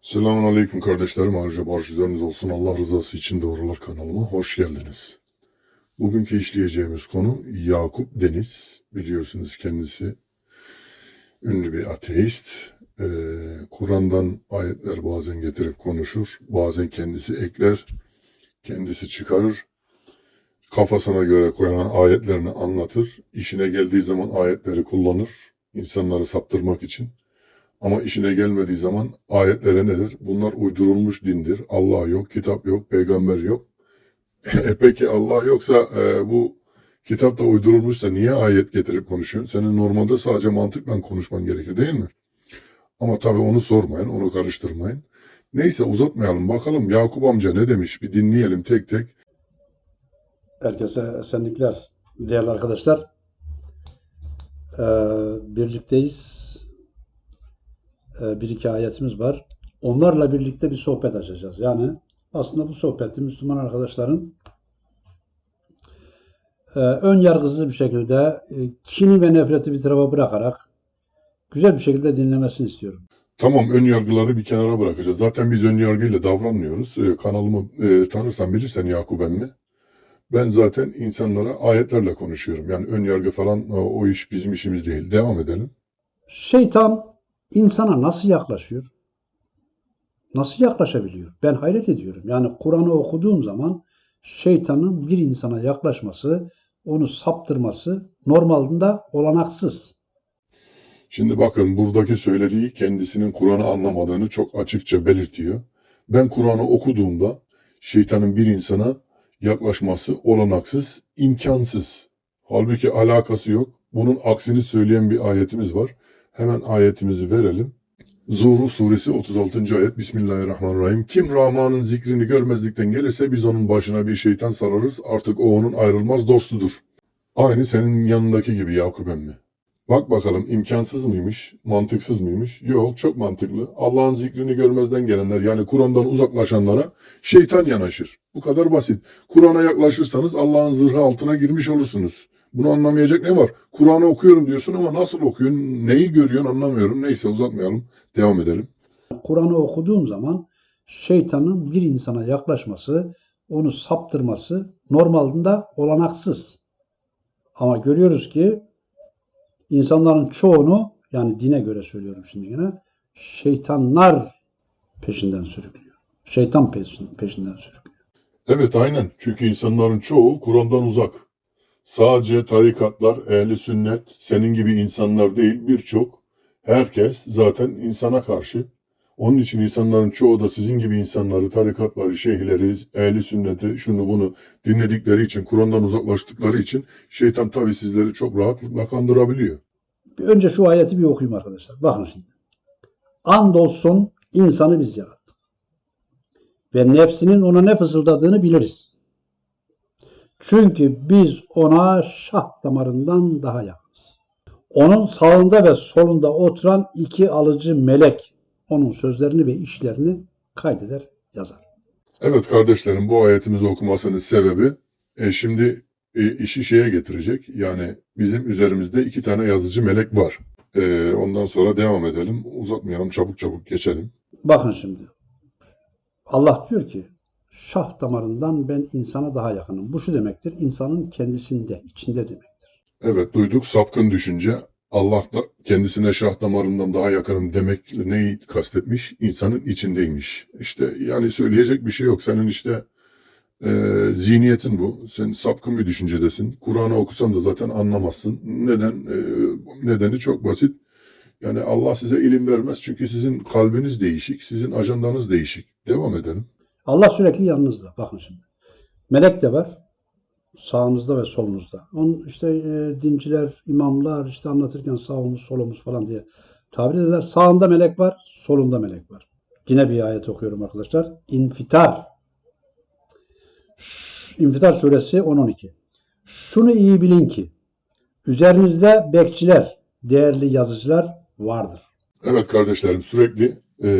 Selamun Aleyküm kardeşlerim. Ayrıca barış üzeriniz olsun. Allah rızası için Doğrular kanalıma hoş geldiniz. Bugünkü işleyeceğimiz konu Yakup Deniz. Biliyorsunuz kendisi ünlü bir ateist. Ee, Kur'an'dan ayetler bazen getirip konuşur. Bazen kendisi ekler. Kendisi çıkarır. Kafasına göre koyan ayetlerini anlatır. İşine geldiği zaman ayetleri kullanır. İnsanları saptırmak için. Ama işine gelmediği zaman ayetlere nedir? Bunlar uydurulmuş dindir. Allah yok, kitap yok, peygamber yok. e peki Allah yoksa e, bu kitap da uydurulmuşsa niye ayet getirip konuşuyorsun? Senin normalde sadece mantıkla konuşman gerekir değil mi? Ama tabii onu sormayın, onu karıştırmayın. Neyse uzatmayalım bakalım Yakup amca ne demiş bir dinleyelim tek tek. Herkese esenlikler değerli arkadaşlar. Ee, birlikteyiz. Ee, bir iki ayetimiz var. Onlarla birlikte bir sohbet açacağız. Yani aslında bu sohbeti Müslüman arkadaşların e, ön yargısız bir şekilde e, kini ve nefreti bir tarafa bırakarak güzel bir şekilde dinlemesini istiyorum. Tamam ön yargıları bir kenara bırakacağız. Zaten biz ön yargıyla davranmıyoruz. Ee, kanalımı e, tanırsan bilirsen Yakup emmi. Ben zaten insanlara ayetlerle konuşuyorum. Yani ön yargı falan o, o iş bizim işimiz değil. Devam edelim. Şeytan insana nasıl yaklaşıyor? Nasıl yaklaşabiliyor? Ben hayret ediyorum. Yani Kur'an'ı okuduğum zaman şeytanın bir insana yaklaşması, onu saptırması normalde olanaksız. Şimdi bakın buradaki söylediği kendisinin Kur'an'ı anlamadığını çok açıkça belirtiyor. Ben Kur'an'ı okuduğumda şeytanın bir insana yaklaşması olanaksız, imkansız. Halbuki alakası yok. Bunun aksini söyleyen bir ayetimiz var. Hemen ayetimizi verelim. Zuhruf suresi 36. ayet Bismillahirrahmanirrahim. Kim Rahman'ın zikrini görmezlikten gelirse biz onun başına bir şeytan sararız. Artık o onun ayrılmaz dostudur. Aynı senin yanındaki gibi Yakup emmi. Bak bakalım imkansız mıymış, mantıksız mıymış? Yok çok mantıklı. Allah'ın zikrini görmezden gelenler yani Kur'an'dan uzaklaşanlara şeytan yanaşır. Bu kadar basit. Kur'an'a yaklaşırsanız Allah'ın zırhı altına girmiş olursunuz. Bunu anlamayacak ne var? Kur'an'ı okuyorum diyorsun ama nasıl okuyorsun? Neyi görüyorsun anlamıyorum. Neyse uzatmayalım. Devam edelim. Kur'an'ı okuduğum zaman şeytanın bir insana yaklaşması, onu saptırması normalde olanaksız. Ama görüyoruz ki insanların çoğunu yani dine göre söylüyorum şimdi yine şeytanlar peşinden sürüklüyor. Şeytan peşin- peşinden sürüklüyor. Evet aynen. Çünkü insanların çoğu Kur'an'dan uzak. Sadece tarikatlar, ehli sünnet, senin gibi insanlar değil birçok. Herkes zaten insana karşı. Onun için insanların çoğu da sizin gibi insanları, tarikatları, şeyhleri, ehli sünneti, şunu bunu dinledikleri için, Kur'an'dan uzaklaştıkları için şeytan tabii sizleri çok rahatlıkla kandırabiliyor. Önce şu ayeti bir okuyayım arkadaşlar. Bakın şimdi. Andolsun insanı biz yarattık. Ve nefsinin ona ne fısıldadığını biliriz. Çünkü biz ona şah damarından daha yakınız. Onun sağında ve solunda oturan iki alıcı melek onun sözlerini ve işlerini kaydeder, yazar. Evet kardeşlerim bu ayetimizi okumasının sebebi e, şimdi e, işi şeye getirecek. Yani bizim üzerimizde iki tane yazıcı melek var. E, ondan sonra devam edelim. Uzatmayalım çabuk çabuk geçelim. Bakın şimdi. Allah diyor ki şah damarından ben insana daha yakınım. Bu şu demektir. insanın kendisinde, içinde demektir. Evet duyduk sapkın düşünce Allah da kendisine şah damarından daha yakınım demekle neyi kastetmiş? İnsanın içindeymiş. İşte yani söyleyecek bir şey yok. Senin işte e, zihniyetin bu. Sen sapkın bir düşüncedesin. Kur'an'ı okusan da zaten anlamazsın. Neden? E, nedeni çok basit. Yani Allah size ilim vermez çünkü sizin kalbiniz değişik, sizin ajandanız değişik. Devam edelim. Allah sürekli yanınızda. Bakın şimdi. Melek de var. Sağınızda ve solunuzda. Onun işte e, dinciler, imamlar işte anlatırken sağımız, solumuz falan diye tabir eder. Sağında melek var, solunda melek var. Yine bir ayet okuyorum arkadaşlar. İnfitar. İnfitar suresi 10-12. Şunu iyi bilin ki üzerinizde bekçiler, değerli yazıcılar vardır. Evet kardeşlerim sürekli e,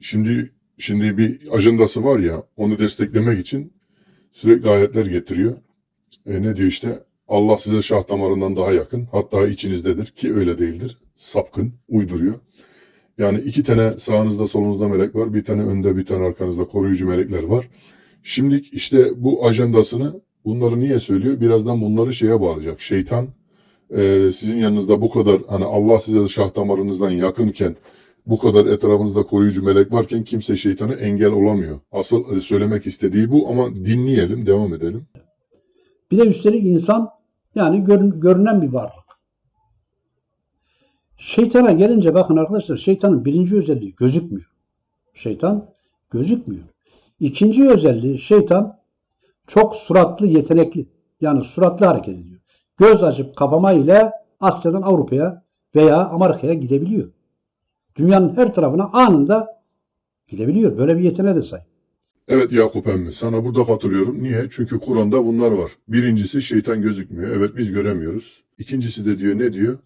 şimdi şimdi bir ajandası var ya onu desteklemek için sürekli ayetler getiriyor. E, ne diyor işte Allah size şah damarından daha yakın hatta içinizdedir ki öyle değildir. Sapkın uyduruyor. Yani iki tane sağınızda solunuzda melek var. Bir tane önde bir tane arkanızda koruyucu melekler var. Şimdi işte bu ajandasını bunları niye söylüyor? Birazdan bunları şeye bağlayacak. Şeytan e, sizin yanınızda bu kadar hani Allah size şah damarınızdan yakınken bu kadar etrafınızda koruyucu melek varken kimse şeytanı engel olamıyor. Asıl söylemek istediği bu ama dinleyelim, devam edelim. Bir de üstelik insan yani görün- görünen bir varlık. Şeytana gelince bakın arkadaşlar şeytanın birinci özelliği gözükmüyor. Şeytan gözükmüyor. İkinci özelliği şeytan çok suratlı, yetenekli. Yani suratlı hareket ediyor. Göz açıp kapama ile Asya'dan Avrupa'ya veya Amerika'ya gidebiliyor. Dünyanın her tarafına anında gidebiliyor. Böyle bir yeteneğe de sahip. Evet Yakup emmi sana burada katılıyorum. Niye? Çünkü Kur'an'da bunlar var. Birincisi şeytan gözükmüyor. Evet biz göremiyoruz. İkincisi de diyor ne diyor?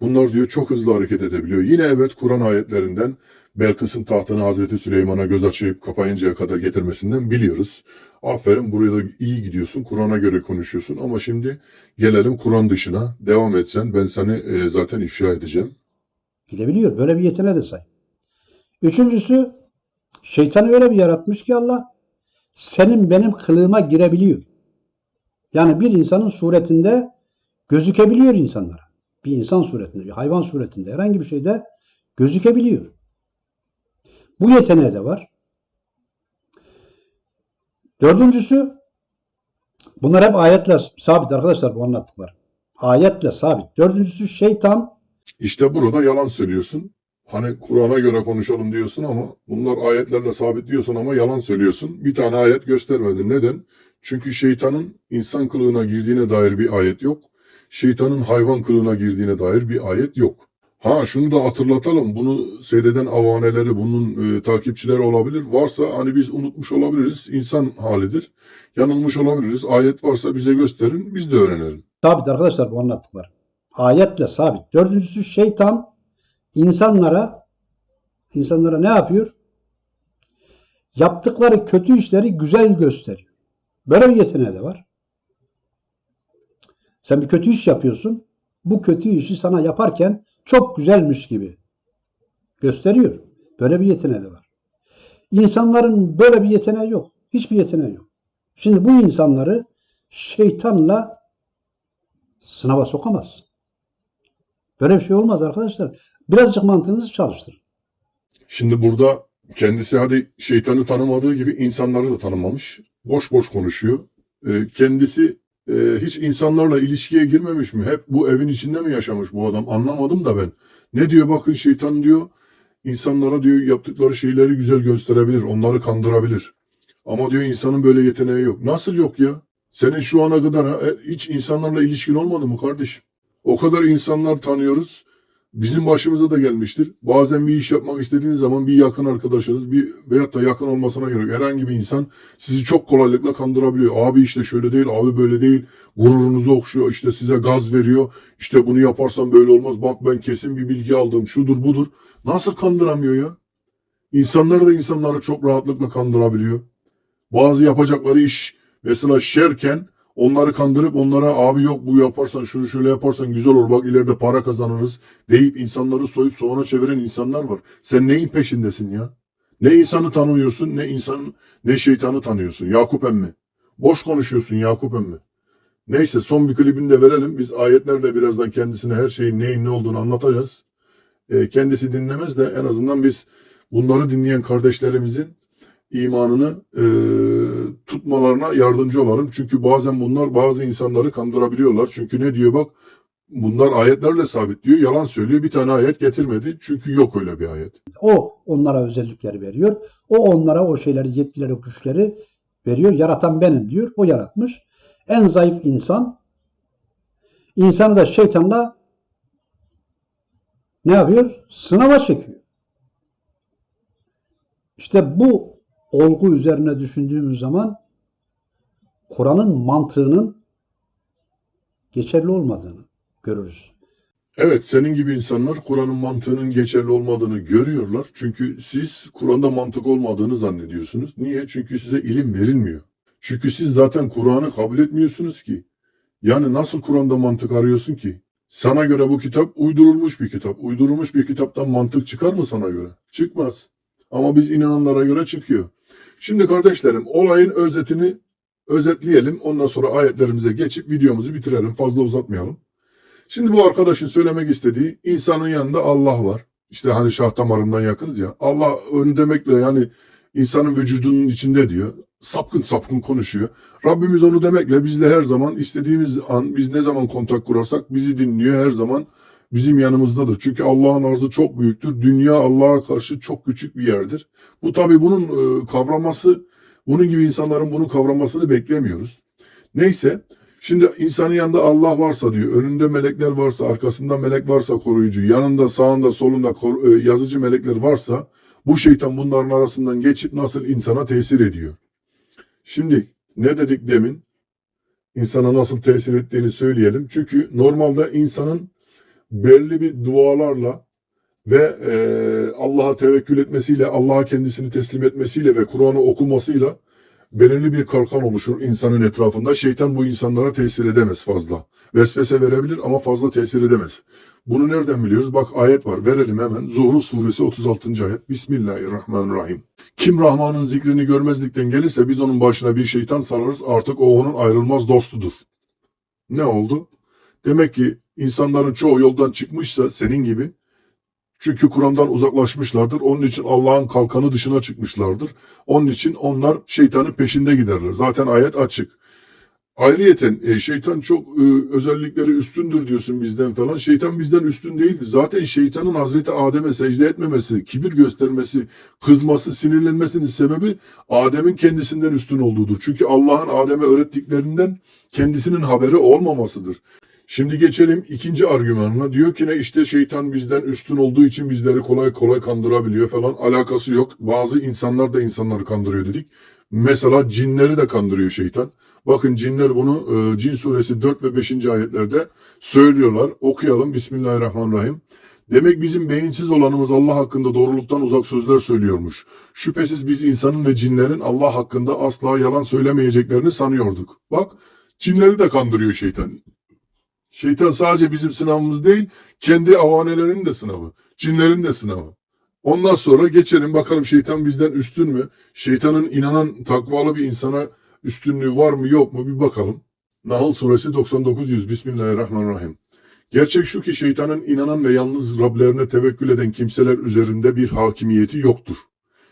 Bunlar diyor çok hızlı hareket edebiliyor. Yine evet Kur'an ayetlerinden Belkıs'ın tahtını Hazreti Süleyman'a göz açıp kapayıncaya kadar getirmesinden biliyoruz. Aferin buraya da iyi gidiyorsun. Kur'an'a göre konuşuyorsun. Ama şimdi gelelim Kur'an dışına. Devam etsen ben seni e, zaten ifşa edeceğim. Gidebiliyor. Böyle bir yeteneğe de sahip. Üçüncüsü şeytanı öyle bir yaratmış ki Allah senin benim kılığıma girebiliyor. Yani bir insanın suretinde gözükebiliyor insanlara. Bir insan suretinde, bir hayvan suretinde, herhangi bir şeyde gözükebiliyor. Bu yeteneği de var. Dördüncüsü bunlar hep ayetle sabit arkadaşlar bu anlattıklar. Ayetle sabit. Dördüncüsü şeytan İşte burada yalan söylüyorsun. Hani Kur'an'a göre konuşalım diyorsun ama bunlar ayetlerle sabit diyorsun ama yalan söylüyorsun. Bir tane ayet göstermedin. Neden? Çünkü şeytanın insan kılığına girdiğine dair bir ayet yok. Şeytanın hayvan kılığına girdiğine dair bir ayet yok. Ha şunu da hatırlatalım. Bunu seyreden avaneleri, bunun e, takipçileri olabilir. Varsa hani biz unutmuş olabiliriz. İnsan halidir. Yanılmış olabiliriz. Ayet varsa bize gösterin. Biz de öğrenelim. Sabit arkadaşlar bu anlattıklar. Ayetle sabit. Dördüncüsü şeytan insanlara insanlara ne yapıyor? Yaptıkları kötü işleri güzel gösteriyor. Böyle bir yeteneği de var. Sen bir kötü iş yapıyorsun. Bu kötü işi sana yaparken çok güzelmiş gibi gösteriyor. Böyle bir yeteneği de var. İnsanların böyle bir yeteneği yok. Hiçbir yeteneği yok. Şimdi bu insanları şeytanla sınava sokamazsın. Böyle bir şey olmaz arkadaşlar. Birazcık mantığınızı çalıştırın. Şimdi burada kendisi hadi şeytanı tanımadığı gibi insanları da tanımamış. Boş boş konuşuyor. Ee, kendisi e, hiç insanlarla ilişkiye girmemiş mi? Hep bu evin içinde mi yaşamış bu adam? Anlamadım da ben. Ne diyor bakın şeytan diyor insanlara diyor yaptıkları şeyleri güzel gösterebilir. Onları kandırabilir. Ama diyor insanın böyle yeteneği yok. Nasıl yok ya? Senin şu ana kadar e, hiç insanlarla ilişkin olmadı mı kardeşim? O kadar insanlar tanıyoruz. Bizim başımıza da gelmiştir. Bazen bir iş yapmak istediğiniz zaman bir yakın arkadaşınız bir veyahut da yakın olmasına gerek herhangi bir insan sizi çok kolaylıkla kandırabiliyor. Abi işte şöyle değil, abi böyle değil. Gururunuzu okşuyor, işte size gaz veriyor. İşte bunu yaparsan böyle olmaz. Bak ben kesin bir bilgi aldım. Şudur budur. Nasıl kandıramıyor ya? İnsanlar da insanları çok rahatlıkla kandırabiliyor. Bazı yapacakları iş mesela şerken onları kandırıp onlara abi yok bu yaparsan şunu şöyle yaparsan güzel olur bak ileride para kazanırız deyip insanları soyup soğana çeviren insanlar var. Sen neyin peşindesin ya? Ne insanı tanıyorsun ne insan ne şeytanı tanıyorsun Yakup emmi. Boş konuşuyorsun Yakup emmi. Neyse son bir klibini de verelim. Biz ayetlerle birazdan kendisine her şeyin neyin ne olduğunu anlatacağız. Ee, kendisi dinlemez de en azından biz bunları dinleyen kardeşlerimizin imanını e, tutmalarına yardımcı olalım. Çünkü bazen bunlar bazı insanları kandırabiliyorlar. Çünkü ne diyor bak bunlar ayetlerle sabit diyor. Yalan söylüyor. Bir tane ayet getirmedi. Çünkü yok öyle bir ayet. O onlara özellikleri veriyor. O onlara o şeyleri, yetkileri, güçleri veriyor. Yaratan benim diyor. O yaratmış. En zayıf insan insanı da şeytanla ne yapıyor? Sınava çekiyor. İşte bu olgu üzerine düşündüğümüz zaman Kur'an'ın mantığının geçerli olmadığını görürüz. Evet senin gibi insanlar Kur'an'ın mantığının geçerli olmadığını görüyorlar. Çünkü siz Kur'an'da mantık olmadığını zannediyorsunuz. Niye? Çünkü size ilim verilmiyor. Çünkü siz zaten Kur'an'ı kabul etmiyorsunuz ki. Yani nasıl Kur'an'da mantık arıyorsun ki? Sana göre bu kitap uydurulmuş bir kitap. Uydurulmuş bir kitaptan mantık çıkar mı sana göre? Çıkmaz. Ama biz inananlara göre çıkıyor. Şimdi kardeşlerim olayın özetini özetleyelim. Ondan sonra ayetlerimize geçip videomuzu bitirelim. Fazla uzatmayalım. Şimdi bu arkadaşın söylemek istediği insanın yanında Allah var. İşte hani şah damarından yakınız ya. Allah önü demekle yani insanın vücudunun içinde diyor. Sapkın sapkın konuşuyor. Rabbimiz onu demekle bizle her zaman istediğimiz an biz ne zaman kontak kurarsak bizi dinliyor her zaman bizim yanımızdadır. Çünkü Allah'ın arzı çok büyüktür. Dünya Allah'a karşı çok küçük bir yerdir. Bu tabi bunun e, kavraması, bunun gibi insanların bunu kavramasını beklemiyoruz. Neyse, şimdi insanın yanında Allah varsa diyor, önünde melekler varsa, arkasında melek varsa koruyucu, yanında, sağında, solunda e, yazıcı melekler varsa, bu şeytan bunların arasından geçip nasıl insana tesir ediyor? Şimdi ne dedik demin? İnsana nasıl tesir ettiğini söyleyelim. Çünkü normalde insanın belli bir dualarla ve e, Allah'a tevekkül etmesiyle, Allah'a kendisini teslim etmesiyle ve Kur'an'ı okumasıyla belirli bir kalkan oluşur insanın etrafında. Şeytan bu insanlara tesir edemez fazla. Vesvese verebilir ama fazla tesir edemez. Bunu nereden biliyoruz? Bak ayet var. Verelim hemen. Zuhruf suresi 36. ayet. Bismillahirrahmanirrahim. Kim Rahman'ın zikrini görmezlikten gelirse biz onun başına bir şeytan sararız. Artık o onun ayrılmaz dostudur. Ne oldu? Demek ki insanların çoğu yoldan çıkmışsa senin gibi çünkü Kur'an'dan uzaklaşmışlardır. Onun için Allah'ın kalkanı dışına çıkmışlardır. Onun için onlar şeytanın peşinde giderler. Zaten ayet açık. Ayrıyeten e, şeytan çok e, özellikleri üstündür diyorsun bizden falan. Şeytan bizden üstün değildi. Zaten şeytanın Hazreti Adem'e secde etmemesi, kibir göstermesi, kızması, sinirlenmesinin sebebi Adem'in kendisinden üstün olduğudur. Çünkü Allah'ın Adem'e öğrettiklerinden kendisinin haberi olmamasıdır. Şimdi geçelim ikinci argümanına. Diyor ki ne işte şeytan bizden üstün olduğu için bizleri kolay kolay kandırabiliyor falan. Alakası yok. Bazı insanlar da insanları kandırıyor dedik. Mesela cinleri de kandırıyor şeytan. Bakın cinler bunu e, Cin suresi 4 ve 5. ayetlerde söylüyorlar. Okuyalım. Bismillahirrahmanirrahim. Demek bizim beyinsiz olanımız Allah hakkında doğruluktan uzak sözler söylüyormuş. Şüphesiz biz insanın ve cinlerin Allah hakkında asla yalan söylemeyeceklerini sanıyorduk. Bak cinleri de kandırıyor şeytan. Şeytan sadece bizim sınavımız değil, kendi avanelerinin de sınavı, cinlerin de sınavı. Ondan sonra geçelim bakalım şeytan bizden üstün mü? Şeytanın inanan takvalı bir insana üstünlüğü var mı yok mu bir bakalım. Nahl suresi 99 100 Bismillahirrahmanirrahim. Gerçek şu ki şeytanın inanan ve yalnız Rablerine tevekkül eden kimseler üzerinde bir hakimiyeti yoktur.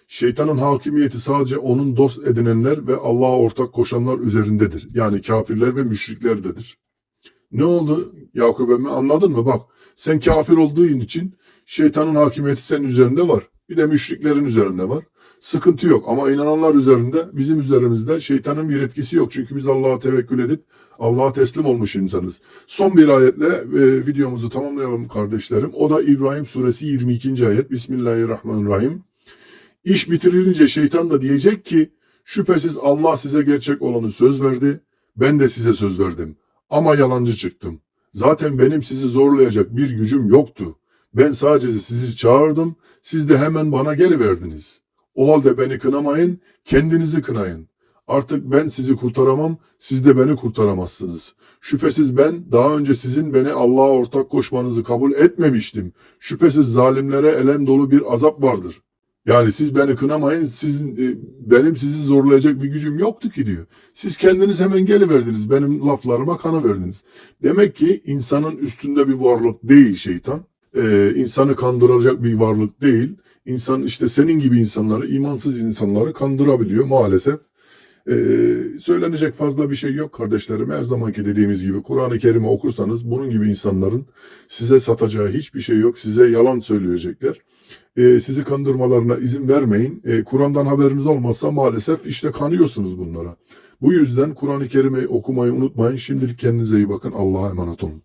Şeytanın hakimiyeti sadece onun dost edinenler ve Allah'a ortak koşanlar üzerindedir. Yani kafirler ve müşriklerdedir. Ne oldu Yakup emmi anladın mı? Bak sen kafir olduğun için şeytanın hakimiyeti senin üzerinde var. Bir de müşriklerin üzerinde var. Sıkıntı yok ama inananlar üzerinde bizim üzerimizde şeytanın bir etkisi yok. Çünkü biz Allah'a tevekkül edip Allah'a teslim olmuş insanız. Son bir ayetle e, videomuzu tamamlayalım kardeşlerim. O da İbrahim suresi 22. ayet. Bismillahirrahmanirrahim. İş bitirilince şeytan da diyecek ki şüphesiz Allah size gerçek olanı söz verdi. Ben de size söz verdim. Ama yalancı çıktım. Zaten benim sizi zorlayacak bir gücüm yoktu. Ben sadece sizi çağırdım, siz de hemen bana geliverdiniz. O halde beni kınamayın, kendinizi kınayın. Artık ben sizi kurtaramam, siz de beni kurtaramazsınız. Şüphesiz ben daha önce sizin beni Allah'a ortak koşmanızı kabul etmemiştim. Şüphesiz zalimlere elem dolu bir azap vardır. Yani siz beni kınamayın, sizin, e, benim sizi zorlayacak bir gücüm yoktu ki diyor. Siz kendiniz hemen geliverdiniz, benim laflarıma kanı verdiniz. Demek ki insanın üstünde bir varlık değil şeytan. Ee, insanı kandıracak bir varlık değil. İnsan işte senin gibi insanları, imansız insanları kandırabiliyor maalesef. Ee, söylenecek fazla bir şey yok kardeşlerim. Her zamanki dediğimiz gibi Kur'an-ı Kerim'i okursanız bunun gibi insanların size satacağı hiçbir şey yok. Size yalan söyleyecekler. Ee, sizi kandırmalarına izin vermeyin. Ee, Kur'an'dan haberiniz olmazsa maalesef işte kanıyorsunuz bunlara. Bu yüzden Kur'an-ı Kerim'i okumayı unutmayın. Şimdilik kendinize iyi bakın. Allah'a emanet olun.